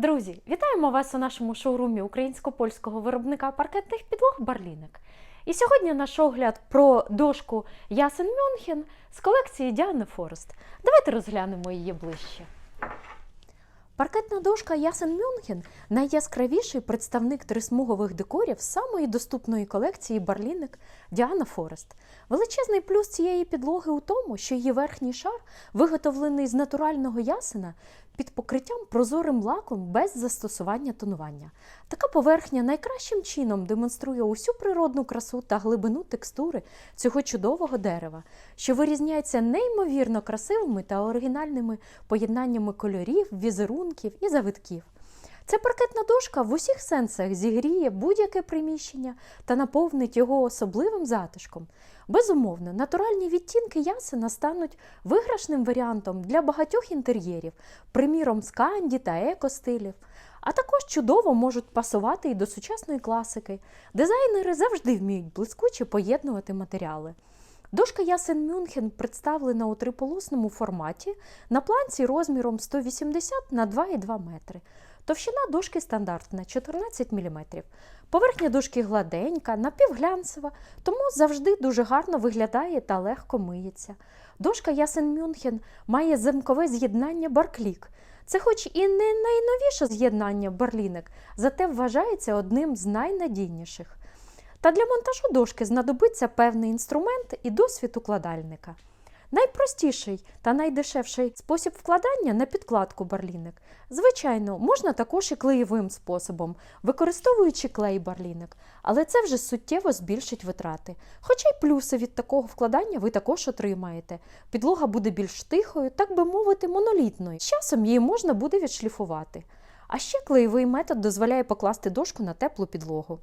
Друзі, вітаємо вас у нашому шоурумі українсько-польського виробника паркетних підлог Барлінек. І сьогодні наш огляд про дошку Ясен Мюнхен з колекції Діани Форест. Давайте розглянемо її ближче. Паркетна дошка Ясен Мюнхен найяскравіший представник трисмугових декорів самої доступної колекції Барлінек Діана Форест. Величезний плюс цієї підлоги у тому, що її верхній шар виготовлений з натурального ясена під покриттям прозорим лаком без застосування тонування. Така поверхня найкращим чином демонструє усю природну красу та глибину текстури цього чудового дерева, що вирізняється неймовірно красивими та оригінальними поєднаннями кольорів, візерунків і завитків. Ця паркетна дошка в усіх сенсах зігріє будь-яке приміщення та наповнить його особливим затишком. Безумовно, натуральні відтінки ясена стануть виграшним варіантом для багатьох інтер'єрів, приміром з канді та еко-стилів, а також чудово можуть пасувати і до сучасної класики. Дизайнери завжди вміють блискуче поєднувати матеріали. Дошка Ясен Мюнхен представлена у триполосному форматі на планці розміром 180 на 2,2 метри. Товщина дошки стандартна 14 мм. Поверхня дошки гладенька, напівглянцева, тому завжди дуже гарно виглядає та легко миється. Дошка Ясен Мюнхен має замкове з'єднання барклік. Це хоч і не найновіше з'єднання барлінек, зате вважається одним з найнадійніших. Та для монтажу дошки знадобиться певний інструмент і досвід укладальника. Найпростіший та найдешевший спосіб вкладання на підкладку барлінек. Звичайно, можна також і клеєвим способом, використовуючи клей барлінек, але це вже суттєво збільшить витрати. Хоча й плюси від такого вкладання ви також отримаєте. Підлога буде більш тихою, так би мовити, монолітною. З часом її можна буде відшліфувати. А ще клеєвий метод дозволяє покласти дошку на теплу підлогу.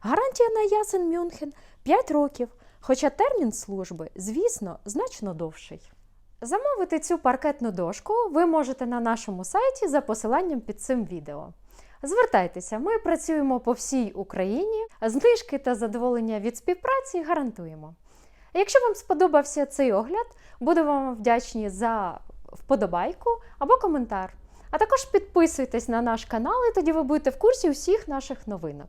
Гарантія на ясен Мюнхен 5 років, хоча термін служби, звісно, значно довший. Замовити цю паркетну дошку ви можете на нашому сайті за посиланням під цим відео. Звертайтеся, ми працюємо по всій Україні, знижки та задоволення від співпраці гарантуємо. Якщо вам сподобався цей огляд, будемо вам вдячні за вподобайку або коментар. А також підписуйтесь на наш канал, і тоді ви будете в курсі усіх наших новинок.